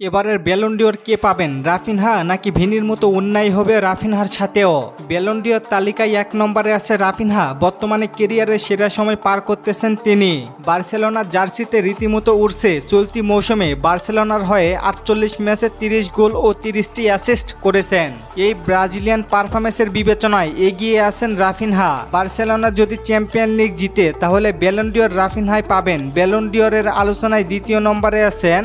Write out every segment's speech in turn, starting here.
এবারের বেলন্ডিওর কে পাবেন? রাফিনহা নাকি ভিনির মতো অন্যায় হবে রাফিনহার সাথেও বেলন্ডিওর তালিকায় এক নম্বরে আছে রাফিনহা। বর্তমানে কেরিয়ারের সেরা সময় পার করতেছেন তিনি। বার্সেলোনার জার্সিতে রীতিমতো উড়ছে চলতি মৌসুমে। বার্সেলোনার হয়ে আটচল্লিশ ম্যাচে তিরিশ গোল ও তিরিশটি অ্যাসিস্ট করেছেন। এই ব্রাজিলিয়ান পারফরমেন্সের বিবেচনায় এগিয়ে আছেন রাফিনহা। বার্সেলোনা যদি চ্যাম্পিয়ন লিগ জিতে, তাহলে বেলন্ডিওর রাফিনহাই পাবেন। বেলন্ডিওরের আলোচনায় দ্বিতীয় নম্বরে আছেন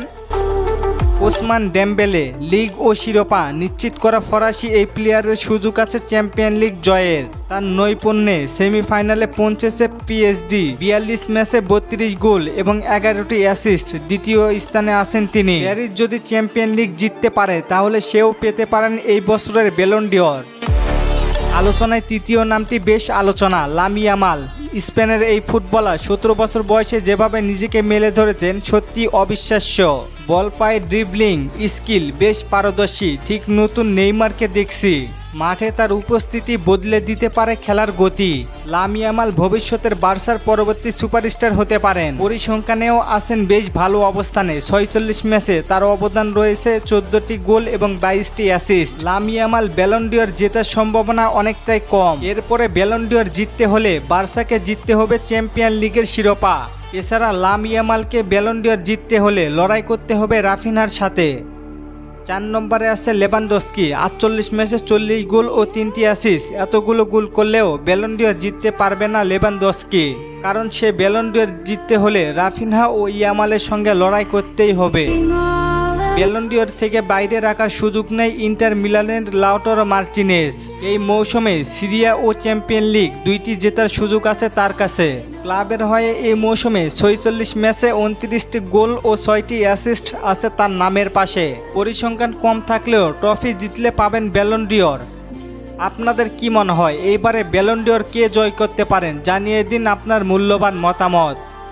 ওসমান ডেম্বেলে লিগ ও শিরোপা নিশ্চিত করা ফরাসি এই প্লেয়ারের সুযোগ আছে চ্যাম্পিয়ন লিগ জয়ের। তার নৈপুণ্যে সেমিফাইনালে পৌঁছেছে পিএসডি। বিয়াল্লিশ ম্যাচে বত্রিশ গোল এবং এগারোটি অ্যাসিস্ট দ্বিতীয় স্থানে আছেন তিনি। প্যারিস যদি চ্যাম্পিয়ন লিগ জিততে পারে, তাহলে সেও পেতে পারেন এই বছরের বেলন্ডিওর আলোচনায় তৃতীয় নামটি বেশ আলোচনা লামিয়ামাল স্পেনের এই ফুটবলার সতেরো বছর বয়সে যেভাবে নিজেকে মেলে ধরেছেন সত্যি অবিশ্বাস্য। বল পায়ে ড্রিবলিং স্কিল বেশ পারদর্শী, ঠিক নতুন নেইমারকে দেখছি। মাঠে তার উপস্থিতি বদলে দিতে পারে খেলার গতি। লামিয়ামাল ভবিষ্যতের বার্সার পরবর্তী সুপারস্টার হতে পারেন। পরিসংখ্যানেও আছেন বেশ ভালো অবস্থানে। ছয়চল্লিশ ম্যাচে তার অবদান রয়েছে চোদ্দটি গোল এবং বাইশটি অ্যাসিস্ট লামিয়ামাল ব্যালন্ডিয়র জেতার সম্ভাবনা অনেকটাই কম। এরপরে ব্যালন্ডিয়র জিততে হলে বার্সাকে জিততে হবে চ্যাম্পিয়ন লিগের শিরোপা। এছাড়া লামিয়ামালকে ব্যালন্ডিয়র জিততে হলে লড়াই করতে হবে রাফিনার সাথে। চার নম্বরে আছে লেবানডস্কি আটচল্লিশ ম্যাচে চল্লিশ গোল ও তিনটি অ্যাসিস এতগুলো গোল করলেও ব্যালন্ডিয়র জিততে পারবে না লেবানডস্কি কারণ সে ব্যালন্ডিয়র জিততে হলে রাফিনহা ও ইয়ামালের সঙ্গে লড়াই করতেই হবে। ব্যালন্ডিয়র থেকে বাইরে রাখার সুযোগ নেই ইন্টার মিলানের লাউটর মার্টিনেস এই মৌসুমে সিরিয়া ও চ্যাম্পিয়ন লিগ দুইটি জেতার সুযোগ আছে তার কাছে। ক্লাবের হয়ে এই মৌসুমে ছয়চল্লিশ ম্যাচে উনত্রিশটি গোল ও ছয়টি অ্যাসিস্ট আছে তার নামের পাশে। পরিসংখ্যান কম থাকলেও ট্রফি জিতলে পাবেন ব্যালন্ডিয়র আপনাদের কি মনে হয়? এইবারে ব্যালন্ডিয়র কে জয় করতে পারেন? জানিয়ে দিন আপনার মূল্যবান মতামত।